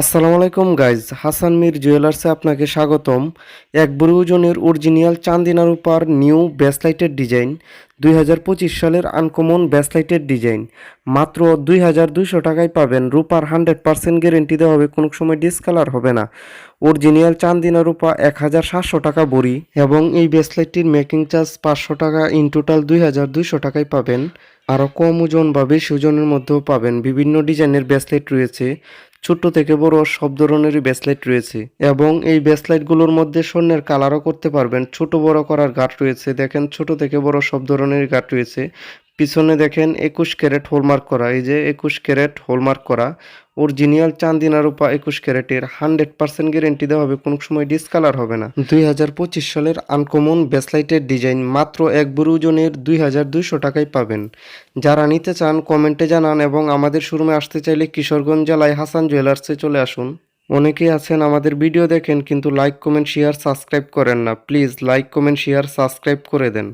আসসালামু আলাইকুম গাইজ হাসান মির জুয়েলার্সে আপনাকে স্বাগতম। এক বুড়ি ওজনের অরিজিনাল চান্দিনার উপর নিউ ব্যাসলাইটের ডিজাইন দুই হাজার পঁচিশ সালের আনকমন ব্যাসলাইটের ডিজাইন মাত্র দুই হাজার দুইশো টাকায় পাবেন। রূপার হান্ড্রেড পার্সেন্ট গ্যারেন্টি দেওয়া হবে। কোনো সময় ডিসকালার হবে না। অরিজিনাল চান্দিনা রূপা এক হাজার সাতশো টাকা বড়ি এবং এই ব্যাসলাইটটির মেকিং চার্জ পাঁচশো টাকা ইন টোটাল দুই হাজার দুইশো টাকায় পাবেন। আরও কম ওজন বা বেশি ওজনের মধ্যেও পাবেন। বিভিন্ন ডিজাইনের ব্যাসলাইট রয়েছে। ছোট থেকে বড় সব ধরনেরই ব্যাসলাইট রয়েছে এবং এই ব্যাসলাইটগুলোর মধ্যে স্বর্ণের কালারও করতে পারবেন। ছোট বড় করার গাঠ রয়েছে। দেখেন ছোট থেকে বড় সব ধরনের গাঠ রয়েছে। পিছনে দেখেন একুশ ক্যারেট হোলমার্ক করা। এই যে একুশ ক্যারেট হোলমার্ক করা অরিজিনাল চান্দিনা রূপা একুশ ক্যারেটের হান্ড্রেড পার্সেন্ট গ্যারেন্টি দেওয়া হবে, কোনো সময় ডিসকালার হবে না। দুই হাজার পঁচিশ সালের আনকমন ব্যাসলাইটের ডিজাইন মাত্র এক বুড়ি ওজনের দুই হাজার দুইশো টাকায় পাবেন। যারা নিতে চান কমেন্টে জানান এবং আমাদের শোরুমে আসতে চাইলে কিশোরগঞ্জ জেলায় হাসান জুয়েলার্সে চলে আসুন। অনেকেই আছেন আমাদের ভিডিও দেখেন, কিন্তু লাইক কমেন্ট শেয়ার সাবস্ক্রাইব করেন না। Please like comment share subscribe করে দেন।